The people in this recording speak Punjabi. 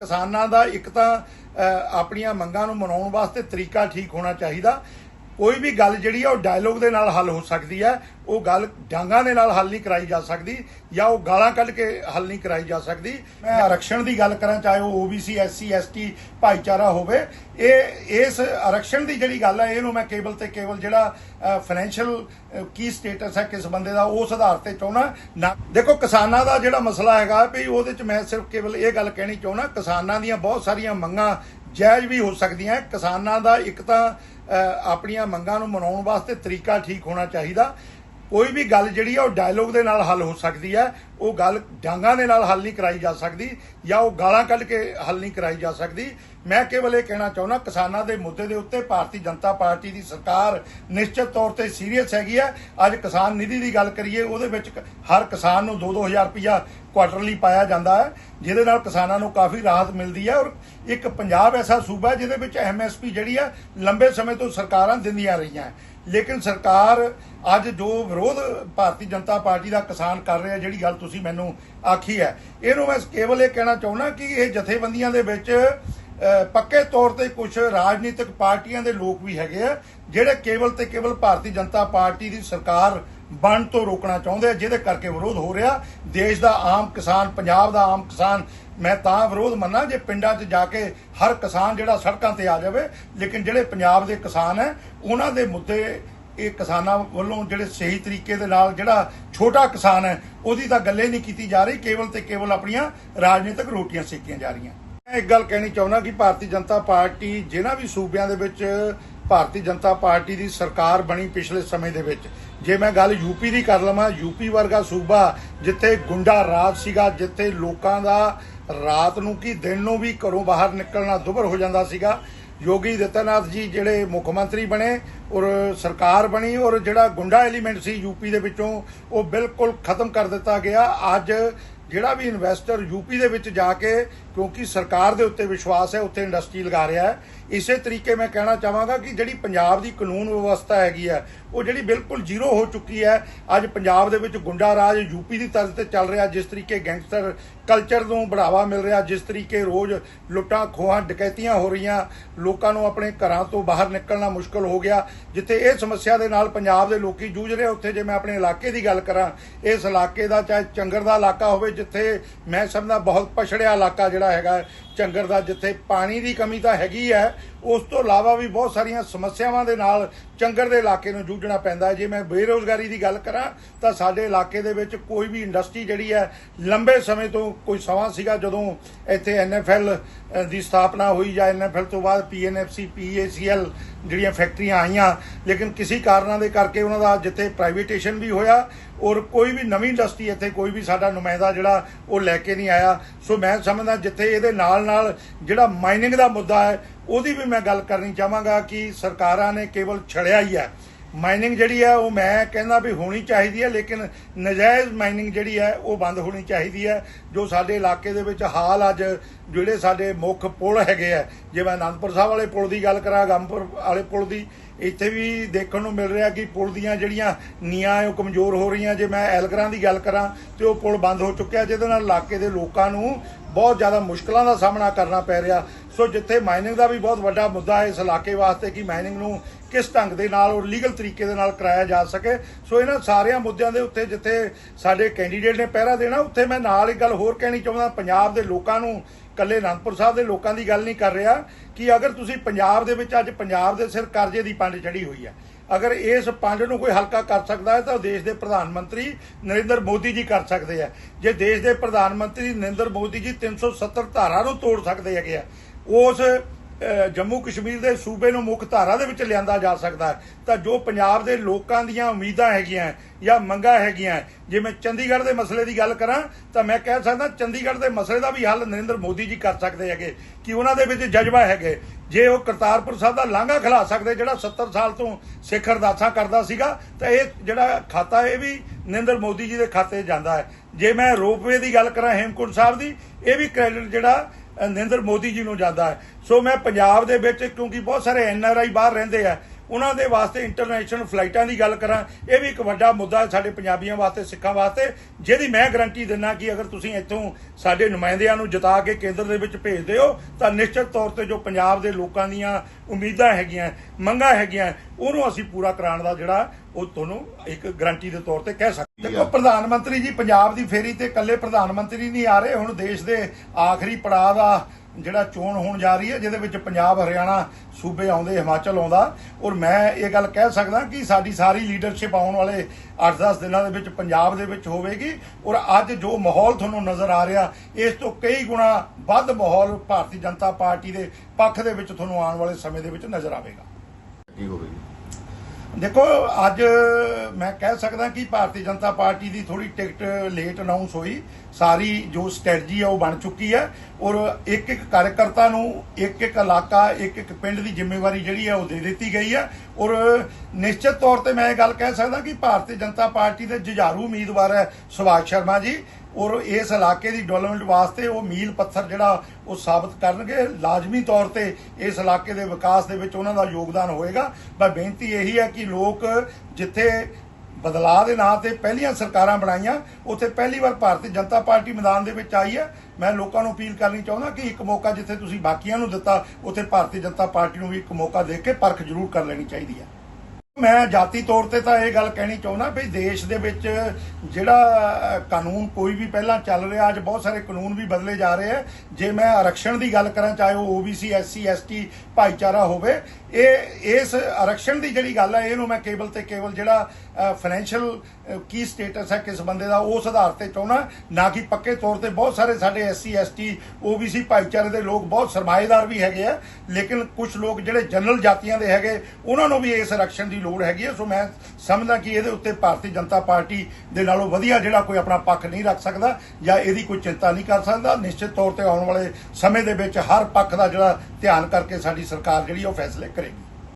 ਕਿਸਾਨਾਂ ਦਾ ਇੱਕ ਤਾਂ ਆਪਣੀਆਂ ਮੰਗਾਂ ਨੂੰ ਮਨਾਉਣ ਵਾਸਤੇ ਤਰੀਕਾ ਠੀਕ ਹੋਣਾ ਚਾਹੀਦਾ। ਕੋਈ ਵੀ ਗੱਲ ਜਿਹੜੀ ਆ ਉਹ ਡਾਇਲੋਗ ਦੇ ਨਾਲ ਹੱਲ ਹੋ ਸਕਦੀ ਹੈ ਉਹ ਗੱਲ ਡਾਂਗਾਂ ਦੇ ਨਾਲ ਹੱਲ ਨਹੀਂ ਕਰਾਈ ਜਾ ਸਕਦੀ ਜਾਂ ਉਹ ਗਾਲਾਂ ਕੱਢ ਕੇ ਹੱਲ ਨਹੀਂ ਕਰਾਈ ਜਾ ਸਕਦੀ। ਮੈਂ ਆਰਕਸ਼ਣ ਦੀ ਗੱਲ ਕਰਾਂ ਚਾਹੇ ਉਹ OBC SC ST ਭਾਈਚਾਰਾ ਹੋਵੇ ਇਹ ਇਸ ਆਰਕਸ਼ਣ ਦੀ ਜਿਹੜੀ ਗੱਲ ਹੈ ਇਹਨੂੰ ਮੈਂ ਕੇਵਲ ਤੇ ਕੇਵਲ ਜਿਹੜਾ ਫਾਈਨੈਂਸ਼ੀਅਲ ਕੀ ਸਟੇਟਸ ਹੈ ਕਿਸ ਬੰਦੇ ਦਾ ਉਸ ਆਧਾਰ ਤੇ ਚਾਹਣਾ ਨਾ ਦੇਖੋ ਕਿਸਾਨਾਂ ਦਾ ਜਿਹੜਾ ਮਸਲਾ ਹੈਗਾ ਵੀ ਉਹਦੇ ਚ ਮੈਂ ਸਿਰਫ ਕੇਵਲ ਇਹ ਗੱਲ ਕਹਿਣੀ ਚਾਹਣਾ ਕਿਸਾਨਾਂ ਦੀਆਂ ਬਹੁਤ ਸਾਰੀਆਂ ਮੰਗਾਂ ਜਾਇਜ਼ ਵੀ ਹੋ ਸਕਦੀਆਂ। ਕਿਸਾਨਾਂ ਦਾ ਇੱਕ ਤਾਂ ਆਪਣੀਆਂ ਮੰਗਾਂ ਨੂੰ ਮਨਾਉਣ ਵਾਸਤੇ ਤਰੀਕਾ ਠੀਕ ਹੋਣਾ ਚਾਹੀਦਾ। ਕੋਈ ਵੀ ਗੱਲ ਜਿਹੜੀ ਆ, ਉਹ ਡਾਇਲੋਗ ਦੇ ਨਾਲ ਹੱਲ ਹੋ ਸਕਦੀ ਹੈ ਉਹ ਗੱਲ ਡਾਂਗਾਂ ਦੇ ਨਾਲ ਹੱਲ ਨਹੀਂ ਕਰਾਈ ਜਾ ਸਕਦੀ ਜਾਂ ਉਹ ਗਾਲਾਂ ਕੱਢ ਕੇ ਹੱਲ ਨਹੀਂ ਕਰਾਈ ਜਾ ਸਕਦੀ। ਮੈਂ ਕੇਵਲ ਇਹ ਕਹਿਣਾ ਚਾਹੁੰਦਾ, ਕਿਸਾਨਾਂ ਦੇ ਮੁੱਦੇ ਦੇ ਉੱਤੇ ਭਾਰਤੀ ਜਨਤਾ ਪਾਰਟੀ ਦੀ ਸਰਕਾਰ ਨਿਸ਼ਚਿਤ ਤੌਰ ਤੇ ਸੀਰੀਅਸ ਹੈਗੀ ਹੈ ਅੱਜ ਕਿਸਾਨ ਨਿਧੀ ਦੀ ਗੱਲ ਕਰੀਏ, ਉਹਦੇ ਵਿੱਚ ਹਰ ਕਿਸਾਨ ਨੂੰ 2-2000 ਰੁਪਇਆ ਕੁਆਟਰਲੀ ਪਾਇਆ ਜਾਂਦਾ ਹੈ, ਜਿਹਦੇ ਨਾਲ ਕਿਸਾਨਾਂ ਨੂੰ ਕਾਫੀ ਰਾਹਤ ਮਿਲਦੀ ਹੈ। ਔਰ ਇੱਕ ਪੰਜਾਬ ਐਸਾ ਸੂਬਾ ਜਿਹਦੇ ਵਿੱਚ ਐਮਐਸਪੀ ਜਿਹੜੀ ਆ, ਲੰਬੇ ਸਮੇਂ ਤੋਂ ਸਰਕਾਰਾਂ ਦਿੰਦੀਆਂ ਰਹੀਆਂ ਹੈ। ਲੇਕਿਨ ਸਰਕਾਰ ਅੱਜ ਜੋ ਵਿਰੋਧ ਭਾਰਤੀ ਜਨਤਾ ਪਾਰਟੀ ਦਾ ਕਿਸਾਨ ਕਰ ਰਿਹਾ, ਜਿਹੜੀ ਗੱਲ ਤੁਸੀਂ ਮੈਨੂੰ ਆਖੀ ਹੈ, ਇਹਨੂੰ ਮੈਂ ਕੇਵਲ ਇਹ ਕਹਿਣਾ ਚਾਹੁੰਦਾ ਕਿ ਇਹ ਜਥੇਬੰਦੀਆਂ ਦੇ ਵਿੱਚ ਪੱਕੇ ਤੌਰ ਤੇ ਕੁਝ ਰਾਜਨੀਤਿਕ ਪਾਰਟੀਆਂ ਦੇ ਲੋਕ ਵੀ ਹੈਗੇ ਆ, ਜਿਹੜੇ ਕੇਵਲ ਤੇ ਕੇਵਲ ਭਾਰਤੀ ਜਨਤਾ ਪਾਰਟੀ ਦੀ ਸਰਕਾਰ ਬਣ ਤੋਂ ਰੋਕਣਾ ਚਾਹੁੰਦੇ ਆ, ਜਿਹਦੇ ਕਰਕੇ ਵਿਰੋਧ ਹੋ ਰਿਹਾ। ਦੇਸ਼ ਦਾ ਆਮ ਕਿਸਾਨ, ਪੰਜਾਬ ਦਾ ਆਮ ਕਿਸਾਨ ਮੈਂ ਤਾਂ ਵਿਰੋਧ ਮੰਨਾਂ ਜੇ ਪਿੰਡਾਂ 'ਚ ਜਾ ਕੇ ਹਰ ਕਿਸਾਨ ਜਿਹੜਾ ਸੜਕਾਂ ਤੇ ਆ ਜਾਵੇ, ਲੇਕਿਨ ਜਿਹੜੇ ਪੰਜਾਬ ਦੇ ਕਿਸਾਨ ਹੈ, ਉਹਨਾਂ ਦੇ ਮੁੱਦੇ ਇਹ ਕਿਸਾਨਾਂ ਵੱਲੋਂ ਜਿਹੜੇ ਸਹੀ ਤਰੀਕੇ ਦੇ ਨਾਲ ਜਿਹੜਾ ਛੋਟਾ ਕਿਸਾਨ ਹੈ, ਉਹਦੀ ਤਾਂ ਗੱਲੇ ਨਹੀਂ ਕੀਤੀ ਜਾ ਰਹੀ, ਕੇਵਲ ਤੇ ਕੇਵਲ ਆਪਣੀਆਂ ਰਾਜਨੀਤਿਕ ਰੋਟੀਆਂ ਸੇਕੀਆਂ ਜਾ ਰਹੀਆਂ। ਮੈਂ ਇੱਕ ਗੱਲ ਕਹਿਣੀ ਚਾਹੁੰਦਾ ਕਿ ਭਾਰਤੀ ਜਨਤਾ ਪਾਰਟੀ ਜਿਨ੍ਹਾਂ ਵੀ ਸੂਬਿਆਂ ਦੇ ਵਿੱਚ ਭਾਰਤੀ ਜਨਤਾ ਪਾਰਟੀ ਦੀ ਸਰਕਾਰ ਬਣੀ ਪਿਛਲੇ ਸਮੇਂ ਦੇ ਵਿੱਚ ਜੇ ਮੈਂ ਗੱਲ ਯੂਪੀ ਦੀ ਕਰ ਲਵਾਂ, ਯੂਪੀ ਵਰਗਾ ਸੂਬਾ ਜਿੱਥੇ ਗੁੰਡਾ ਰਾਜ ਸੀਗਾ, ਜਿੱਥੇ ਲੋਕਾਂ ਦਾ ਰਾਤ ਨੂੰ ਕੀ ਦਿਨ ਨੂੰ ਵੀ ਘਰੋਂ ਬਾਹਰ ਨਿਕਲਣਾ ਦੁਭਰ ਹੋ ਜਾਂਦਾ ਸੀਗਾ, ਯੋਗੀ ਦਿੱਤਨਾਥ ਜੀ ਜਿਹੜੇ ਮੁੱਖ ਮੰਤਰੀ ਬਣੇ ਔਰ ਸਰਕਾਰ ਬਣੀ ਔਰ ਜਿਹੜਾ ਗੁੰਡਾ ਐਲੀਮੈਂਟ ਸੀ ਯੂਪੀ ਦੇ ਵਿੱਚੋਂ, ਉਹ ਬਿਲਕੁਲ ਖਤਮ ਕਰ ਦਿੱਤਾ ਗਿਆ। ਅੱਜ ਜਿਹੜਾ ਵੀ ਇਨਵੈਸਟਰ ਯੂਪੀ ਦੇ ਵਿੱਚ ਜਾ ਕੇ, ਕਿਉਂਕਿ ਸਰਕਾਰ ਦੇ ਉੱਤੇ ਵਿਸ਼ਵਾਸ ਹੈ ਉੱਥੇ ਇੰਡਸਟਰੀ ਲਗਾ ਰਿਹਾ ਹੈ, ਇਸੇ ਤਰੀਕੇ ਮੈਂ ਕਹਿਣਾ ਚਾਹਾਂਗਾ ਕਿ ਜਿਹੜੀ ਪੰਜਾਬ ਦੀ ਕਾਨੂੰਨ ਵਿਵਸਥਾ ਹੈਗੀ ਹੈ, ਉਹ ਜਿਹੜੀ ਬਿਲਕੁਲ ਜ਼ੀਰੋ ਹੋ ਚੁੱਕੀ ਹੈ। ਅੱਜ ਪੰਜਾਬ ਦੇ ਵਿੱਚ ਗੁੰਡਾ ਰਾਜ ਯੂਪੀ ਦੀ ਤਰਜ਼ ਤੇ ਚੱਲ ਰਿਹਾ, ਜਿਸ ਤਰੀਕੇ ਗੈਂਗਸਟਰ ਕਲਚਰ ਨੂੰ ਬੜਾਵਾ ਮਿਲ ਰਿਹਾ, ਜਿਸ ਤਰੀਕੇ ਰੋਜ਼ ਲੁੱਟਾਂ, ਖੋਹਾਂ, ਡਕੈਤੀਆਂ ਹੋ ਰਹੀਆਂ, ਲੋਕਾਂ ਨੂੰ ਆਪਣੇ ਘਰਾਂ ਤੋਂ ਬਾਹਰ ਨਿਕਲਣਾ ਮੁਸ਼ਕਲ ਹੋ ਗਿਆ, ਜਿੱਥੇ ਇਹ ਸਮੱਸਿਆ ਦੇ ਨਾਲ ਪੰਜਾਬ ਦੇ ਲੋਕੀ ਜੂਝ ਰਹੇ ਉੱਥੇ ਜੇ ਮੈਂ ਆਪਣੇ ਇਲਾਕੇ ਦੀ ਗੱਲ ਕਰਾਂ, ਇਸ ਇਲਾਕੇ ਦਾ ਚਾਹੇ ਚੰਗਰ ਦਾ ਇਲਾਕਾ ਹੋਵੇ ਜਿੱਥੇ ਮੈਂ ਸਮਝਦਾ ਬਹੁਤ ਪਛੜਿਆ ਇਲਾਕਾ ਜਿਹੜਾ ਹੈਗਾ ਹੈ, ਚੰਗਰ ਦਾ ਜਿੱਥੇ ਪਾਣੀ ਦੀ ਕਮੀ ਤਾਂ ਹੈਗੀ ਹੈ ਉਸ ਤੋਂ ਇਲਾਵਾ ਵੀ ਬਹੁਤ ਸਾਰੀਆਂ ਸਮੱਸਿਆਵਾਂ ਦੇ ਨਾਲ ਚੰਗਰ ਦੇ ਇਲਾਕੇ ਨੂੰ ਜੂਝਣਾ ਪੈਂਦਾ ਜੇ ਮੈਂ ਬੇਰੋਜ਼ਗਾਰੀ ਦੀ ਗੱਲ ਕਰਾਂ ਤਾਂ ਸਾਡੇ ਇਲਾਕੇ ਦੇ ਵਿੱਚ ਕੋਈ ਵੀ ਇੰਡਸਟਰੀ ਜਿਹੜੀ ਹੈ ਲੰਬੇ ਸਮੇਂ ਤੋਂ ਕੋਈ ਸਮਾਂ ਸੀਗਾ ਜਦੋਂ ਇੱਥੇ ਐਨਐਫਐਲ ਦੀ ਸਥਾਪਨਾ ਹੋਈ ਜਾਂ ਐਨਐਫਐਲ ਤੋਂ ਬਾਅਦ ਪੀਐਨਐਫਸੀ ਪੀਏਸੀਐਲ ਜਿਹੜੀਆਂ ਫੈਕਟਰੀਆਂ ਆਈਆਂ। ਲੇਕਿਨ ਕਿਸੇ ਕਾਰਨਾਂ ਦੇ ਕਰਕੇ ਉਹਨਾਂ ਦਾ ਜਿੱਥੇ ਪ੍ਰਾਈਵੇਟੇਸ਼ਨ ਵੀ ਹੋਇਆ ਔਰ ਕੋਈ ਵੀ ਨਵੀਂ ਇੰਡਸਟਰੀ ਇੱਥੇ ਕੋਈ ਵੀ ਸਾਡਾ ਨੁਮਾਇੰਦਾ ਜਿਹੜਾ ਉਹ ਲੈ ਕੇ ਨਹੀਂ ਆਇਆ। ਸੋ ਮੈਂ ਸਮਝਦਾ ਜਿੱਥੇ ਇਹਦੇ ਨਾਲ ਨਾਲ ਜਿਹੜਾ ਮਾਈਨਿੰਗ ਦਾ ਮੁੱਦਾ ਹੈ, ਉਹਦੀ ਵੀ ਮੈਂ ਗੱਲ ਕਰਨੀ ਚਾਹਾਂਗਾ ਕਿ ਸਰਕਾਰਾਂ ਨੇ ਕੇਵਲ ਛੜਿਆ ਹੀ ਹੈ। ਮਾਈਨਿੰਗ ਜਿਹੜੀ ਹੈ, ਉਹ ਮੈਂ ਕਹਿੰਦਾ ਵੀ ਹੋਣੀ ਚਾਹੀਦੀ ਹੈ, ਲੇਕਿਨ ਨਜਾਇਜ਼ ਮਾਈਨਿੰਗ ਜਿਹੜੀ ਹੈ, ਉਹ ਬੰਦ ਹੋਣੀ ਚਾਹੀਦੀ ਹੈ। ਜੋ ਸਾਡੇ ਇਲਾਕੇ ਦੇ ਵਿੱਚ ਹਾਲ ਅੱਜ ਜਿਹੜੇ ਸਾਡੇ ਮੁੱਖ ਪੁਲ ਹੈਗੇ ਆ ਜੇ ਮੈਂ ਅਨੰਦਪੁਰ ਸਾਹਿਬ ਵਾਲੇ ਪੁਲ ਦੀ ਗੱਲ ਕਰਾਂ ਗੰਮਪੁਰ ਵਾਲੇ ਪੁਲ ਦੀ ਇੱਥੇ ਵੀ ਦੇਖਣ ਨੂੰ ਮਿਲ ਰਿਹਾ ਕਿ ਪੁਲ ਦੀਆਂ ਜਿਹੜੀਆਂ ਨੀਆਂ ਹੈ, ਉਹ ਕਮਜ਼ੋਰ ਹੋ ਰਹੀਆਂ। ਜੇ ਮੈਂ ਐਲਗਰਾਂ ਦੀ ਗੱਲ ਕਰਾਂ, ਤੇ ਉਹ ਪੁਲ ਬੰਦ ਹੋ ਚੁੱਕਿਆ, ਜਿਹਦੇ ਨਾਲ ਇਲਾਕੇ ਦੇ ਲੋਕਾਂ ਨੂੰ ਬਹੁਤ ਜ਼ਿਆਦਾ ਮੁਸ਼ਕਲਾਂ ਦਾ ਸਾਹਮਣਾ ਕਰਨਾ ਪੈ ਰਿਹਾ। ਸੋ ਜਿੱਥੇ ਮਾਈਨਿੰਗ ਦਾ ਵੀ ਬਹੁਤ ਵੱਡਾ ਮੁੱਦਾ ਹੈ ਇਸ ਇਲਾਕੇ ਵਾਸਤੇ ਕਿ ਮਾਈਨਿੰਗ ਨੂੰ ਕਿਸ ਢੰਗ ਦੇ ਨਾਲ ਔਰ ਲੀਗਲ ਤਰੀਕੇ ਦੇ ਨਾਲ ਕਰਾਇਆ ਜਾ ਸਕੇ। ਸੋ ਇਹਨਾਂ ਸਾਰਿਆਂ ਮੁੱਦਿਆਂ ਦੇ ਉੱਤੇ ਜਿੱਥੇ ਸਾਡੇ ਕੈਂਡੀਡੇਟ ਨੇ ਪਹਿਰਾ ਦੇਣਾ, ਉੱਥੇ ਮੈਂ ਨਾਲ ਇੱਕ ਗੱਲ ਹੋਰ ਕਹਿਣੀ ਚਾਹੁੰਦਾ, ਪੰਜਾਬ ਦੇ ਲੋਕਾਂ ਨੂੰ ਕੱਲੇ ਅਨੰਦਪੁਰ ਸਾਹਿਬ ਦੇ ਲੋਕਾਂ ਦੀ ਗੱਲ ਨਹੀਂ ਕਰ ਰਿਹਾ ਕਿ ਅਗਰ ਤੁਸੀਂ ਪੰਜਾਬ ਦੇ ਵਿੱਚ ਅੱਜ ਪੰਜਾਬ ਦੇ ਸਿਰ ਕਰਜ਼ੇ ਦੀ ਪੰਡ ਚੜੀ ਹੋਈ ਹੈ। ਅਗਰ ਇਸ ਪੰਡ ਨੂੰ ਕੋਈ ਹਲਕਾ ਕਰ ਸਕਦਾ ਹੈ ਤਾਂ ਉਹ ਦੇਸ਼ ਦੇ ਪ੍ਰਧਾਨ ਮੰਤਰੀ ਨਰਿੰਦਰ ਮੋਦੀ ਜੀ ਕਰ ਸਕਦੇ ਆ ਜੇ ਦੇਸ਼ ਦੇ ਪ੍ਰਧਾਨ ਮੰਤਰੀ ਨਰਿੰਦਰ ਮੋਦੀ ਜੀ 370 ਧਾਰਾ ਨੂੰ ਤੋੜ ਸਕਦੇ ਹੈਗੇ ਆ ਉਸ ਜੰਮੂ ਕਸ਼ਮੀਰ ਦੇ ਸੂਬੇ ਨੂੰ ਮੁੱਖ ਧਾਰਾ ਦੇ ਵਿੱਚ ਲਿਆਂਦਾ ਜਾ ਸਕਦਾ ਹੈ। ਤਾਂ ਜੋ ਪੰਜਾਬ ਦੇ ਲੋਕਾਂ ਦੀਆਂ ਉਮੀਦਾਂ ਹੈਗੀਆਂ ਜਾਂ ਮੰਗਾਂ ਹੈਗੀਆਂ ਜੇ ਮੈਂ ਚੰਡੀਗੜ੍ਹ ਦੇ ਮਸਲੇ ਦੀ ਗੱਲ ਕਰਾਂ, ਤਾਂ ਮੈਂ ਕਹਿ ਸਕਦਾ ਚੰਡੀਗੜ੍ਹ ਦੇ ਮਸਲੇ ਦਾ ਵੀ ਹੱਲ ਨਰਿੰਦਰ ਮੋਦੀ ਜੀ ਕਰ ਸਕਦੇ ਹੈਗੇ, ਕਿ ਉਹਨਾਂ ਦੇ ਵਿੱਚ ਜਜ਼ਬਾ ਹੈਗੇ। ਜੇ ਉਹ ਕਰਤਾਰਪੁਰ ਸਾਹਿਬ ਦਾ ਲਾਂਘਾ ਖਿਲਾ ਸਕਦੇ, ਜਿਹੜਾ 70 ਸਾਲ ਤੋਂ ਸਿੱਖ ਅਰਦਾਸਾਂ ਕਰਦਾ ਸੀਗਾ, ਤਾਂ ਇਹ ਜਿਹੜਾ ਖਾਤਾ ਇਹ ਵੀ ਨਰਿੰਦਰ ਮੋਦੀ ਜੀ ਦੇ ਖਾਤੇ ਜਾਂਦਾ ਹੈ। ਜੇ ਮੈਂ ਰੋਪਵੇ ਦੀ ਗੱਲ ਕਰਾਂ ਹੇਮਕੁੰਟ ਸਾਹਿਬ ਦੀ, ਇਹ ਵੀ ਕ੍ਰੈਡਿਟ ਜਿਹੜਾ ਨਰਿੰਦਰ ਮੋਦੀ ਜੀ ਨੂੰ ਜਾਂਦਾ ਹੈ। ਸੋ ਮੈਂ ਪੰਜਾਬ ਦੇ ਵਿੱਚ, ਕਿਉਂਕਿ ਬਹੁਤ ਸਾਰੇ ਐਨ ਆਰ ਆਈ ਬਾਹਰ ਰਹਿੰਦੇ ਆ ਉਹਨਾਂ ਦੇ ਵਾਸਤੇ ਇੰਟਰਨੈਸ਼ਨਲ ਫਲਾਈਟਾਂ ਦੀ ਗੱਲ ਕਰਾਂ, ਇਹ ਵੀ ਇੱਕ ਵੱਡਾ ਮੁੱਦਾ ਸਾਡੇ ਪੰਜਾਬੀਆਂ ਵਾਸਤੇ, ਸਿੱਖਾਂ ਵਾਸਤੇ, ਜਿਹਦੀ ਮੈਂ ਗਰੰਟੀ ਦਿੰਦਾ ਕਿ ਅਗਰ ਤੁਸੀਂ ਇੱਥੋਂ ਸਾਡੇ ਨੁਮਾਇੰਦਿਆਂ ਨੂੰ ਜਿਤਾ ਕੇ ਕੇਂਦਰ ਦੇ ਵਿੱਚ ਭੇਜਦੇ ਹੋ ਤਾਂ ਨਿਸ਼ਚਿਤ ਤੌਰ ਤੇ ਜੋ ਪੰਜਾਬ ਦੇ ਲੋਕਾਂ ਦੀਆਂ ਉਮੀਦਾਂ ਹੈਗੀਆਂ, ਮੰਗਾਂ ਹੈਗੀਆਂ, ਉਹਨੂੰ ਅਸੀਂ ਪੂਰਾ ਕਰਾਉਣ ਦਾ ਜਿਹੜਾ ਉਹ ਤੁਹਾਨੂੰ ਇੱਕ ਗਰੰਟੀ ਦੇ ਤੌਰ ਤੇ ਕਹਿ ਸਕਦੇ ਦੇਖੋ, ਪ੍ਰਧਾਨ ਮੰਤਰੀ ਜੀ, ਪੰਜਾਬ ਦੀ ਫੇਰੀ ਤੇ ਇਕੱਲੇ ਪ੍ਰਧਾਨ ਮੰਤਰੀ ਨਹੀਂ ਆ ਰਹੇ, ਹੁਣ ਦੇਸ਼ ਦੇ ਆਖਰੀ ਪੜਾਅ ਦਾ ਜਿਹੜਾ ਚੋਣ ਹੋਣ ਜਾ ਰਹੀ ਹੈ, ਜਿਹਦੇ ਵਿੱਚ ਪੰਜਾਬ, ਹਰਿਆਣਾ, ਸੂਬੇ ਆਉਂਦੇ, ਹਿਮਾਚਲ ਆਉਂਦਾ, ਔਰ ਮੈਂ ਇਹ ਗੱਲ ਕਹਿ ਸਕਦਾ ਕਿ ਸਾਡੀ ਸਾਰੀ ਲੀਡਰਸ਼ਿਪ ਆਉਣ ਵਾਲੇ 8-10 ਦਿਨਾਂ ਦੇ ਵਿੱਚ ਪੰਜਾਬ ਦੇ ਵਿੱਚ ਹੋਵੇਗੀ, ਔਰ ਅੱਜ ਜੋ ਮਾਹੌਲ ਤੁਹਾਨੂੰ ਨਜ਼ਰ ਆ ਰਿਹਾ, ਇਸ ਤੋਂ ਕਈ ਗੁਣਾ ਵੱਧ ਮਾਹੌਲ ਭਾਰਤੀ ਜਨਤਾ ਪਾਰਟੀ ਦੇ ਪੱਖ ਦੇ ਵਿੱਚ ਤੁਹਾਨੂੰ ਆਉਣ ਵਾਲੇ ਸਮੇਂ ਦੇ ਵਿੱਚ ਨਜ਼ਰ ਆਵੇਗਾ। ਕੀ ਹੋਵੇਗੀ? ਦੇਖੋ, ਅੱਜ ਮੈਂ ਕਹਿ ਸਕਦਾ ਕਿ ਭਾਰਤੀ ਜਨਤਾ ਪਾਰਟੀ ਦੀ ਥੋੜੀ ਟਿਕਟ ਲੇਟ ਅਨਾਉਂਸ ਹੋਈ। ਸਾਰੀ ਜੋ ਸਟ੍ਰੈਟਜੀ ਆ, ਉਹ ਬਣ ਚੁੱਕੀ ਹੈ ਔਰ ਇੱਕ ਇੱਕ ਕਾਰਜਕਰਤਾ ਨੂੰ ਇੱਕ ਇੱਕ ਇਲਾਕਾ, ਇੱਕ ਇੱਕ ਪਿੰਡ ਦੀ ਜ਼ਿੰਮੇਵਾਰੀ ਜਿਹੜੀ ਹੈ ਉਹ ਦੇ ਦਿੱਤੀ ਗਈ ਹੈ ਔਰ ਨਿਸ਼ਚਿਤ ਤੌਰ ਤੇ ਮੈਂ ਇਹ ਗੱਲ ਕਹਿ ਸਕਦਾ ਕਿ ਭਾਰਤੀ ਜਨਤਾ ਪਾਰਟੀ ਦੇ ਜੁਝਾਰੂ ਉਮੀਦਵਾਰ ਹੈ ਸੁਭਾਸ਼ ਸ਼ਰਮਾ ਜੀ। ਔਰ ਇਸ ਇਲਾਕੇ ਦੀ ਡਿਵੈਲਪਮੈਂਟ ਵਾਸਤੇ ਉਹ ਮੀਲ ਪੱਥਰ ਜਿਹੜਾ ਉਹ ਸਾਬਤ ਕਰਨਗੇ। ਲਾਜ਼ਮੀ ਤੌਰ ਤੇ ਇਸ ਇਲਾਕੇ ਦੇ ਵਿਕਾਸ ਦੇ ਵਿੱਚ ਉਹਨਾਂ ਦਾ ਯੋਗਦਾਨ ਹੋਏਗਾ। ਪਰ ਬੇਨਤੀ ਇਹੀ ਹੈ ਕਿ ਲੋਕ ਜਿੱਥੇ ਬਦਲਾਅ ਦੇ ਨਾਂ ਤੇ ਪਹਿਲੀਆਂ ਸਰਕਾਰਾਂ ਬਣਾਈਆਂ, ਉੱਥੇ ਪਹਿਲੀ ਵਾਰ ਭਾਰਤੀ ਜਨਤਾ ਪਾਰਟੀ ਮੈਦਾਨ ਦੇ ਵਿੱਚ ਆਈ ਹੈ। ਮੈਂ ਲੋਕਾਂ ਨੂੰ ਅਪੀਲ ਕਰਨੀ ਚਾਹੁੰਦਾ ਕਿ ਇੱਕ ਮੌਕਾ ਜਿੱਥੇ ਤੁਸੀਂ ਬਾਕੀਆਂ ਨੂੰ ਦਿੱਤਾ, ਉੱਥੇ ਭਾਰਤੀ ਜਨਤਾ ਪਾਰਟੀ ਨੂੰ ਵੀ ਇੱਕ ਮੌਕਾ ਦੇ ਕੇ ਪਰਖ ਜ਼ਰੂਰ ਕਰ ਲੈਣੀ ਚਾਹੀਦੀ ਹੈ। ਮੈਂ ਜਾਤੀ ਤੌਰ ਤੇ ਤਾਂ ਇਹ ਗੱਲ ਕਹਿਣੀ ਚਾਹੁੰਦਾ ਵੀ ਦੇਸ਼ ਦੇ ਵਿੱਚ ਜਿਹੜਾ ਕਾਨੂੰਨ ਕੋਈ ਵੀ ਪਹਿਲਾਂ ਚੱਲ ਰਿਹਾ, ਅੱਜ ਬਹੁਤ ਸਾਰੇ ਕਾਨੂੰਨ ਵੀ ਬਦਲੇ ਜਾ ਰਹੇ ਆ। ਜੇ ਮੈਂ ਆਰਕਸ਼ਣ ਦੀ ਗੱਲ ਕਰਾਂ, ਚਾਹੇ ਉਹ OBC SC ST ਭਾਈਚਾਰਾ ਹੋਵੇ ਇਹ, ਇਸ ਆਰਕਸ਼ਣ ਦੀ ਜਿਹੜੀ ਗੱਲ ਹੈ ਇਹਨੂੰ ਮੈਂ ਕੇਵਲ ਤੇ ਕੇਵਲ ਜਿਹੜਾ ਫਾਈਨੈਂਸ਼ੀਅਲ ਕੀ ਸਟੇਟਸ ਹੈ ਕਿਸ ਬੰਦੇ ਦਾ, ਉਸ ਆਧਾਰ ਤੇ ਚਾਹੁੰਦਾ, ਨਾ ਕਿ ਪੱਕੇ ਤੌਰ ਤੇ ਬਹੁਤ ਸਾਰੇ ਸਾਡੇ SC ST OBC ਭਾਈਚਾਰੇ ਦੇ ਲੋਕ ਬਹੁਤ ਸਰਮਾਏਦਾਰ ਵੀ ਹੈਗੇ ਆ, ਲੇਕਿਨ ਕੁਝ ਲੋਕ ਜਿਹੜੇ ਜਨਰਲ ਜਾਤੀਆਂ ਦੇ ਹੈਗੇ, ਉਹਨਾਂ ਨੂੰ ਵੀ ਇਸ ਆਰਕਸ਼ਣ ਦੀ ਲੋੜ ਹੈਗੀ ਹੈ ਸੋ ਮੈਂ ਸਮਝਦਾ ਕਿ ਇਹਦੇ ਉੱਤੇ ਭਾਰਤੀ ਜਨਤਾ ਪਾਰਟੀ ਦੇ ਨਾਲੋਂ ਵਧੀਆ ਜਿਹੜਾ ਕੋਈ ਆਪਣਾ ਪੱਖ ਨਹੀਂ ਰੱਖ ਸਕਦਾ, ਜਾਂ ਇਹਦੀ ਕੋਈ ਚਿੰਤਾ ਨਹੀਂ ਕਰ ਸਕਦਾ, ਨਿਸ਼ਚਿਤ ਤੌਰ ਤੇ ਆਉਣ ਵਾਲੇ ਸਮੇਂ ਦੇ ਵਿੱਚ ਹਰ ਪੱਖ ਦਾ ਜਿਹੜਾ ਧਿਆਨ ਕਰਕੇ ਸਾਡੀ ਸਰਕਾਰ ਜਿਹੜੀ ਉਹ ਫੈਸਲੇ करेंगे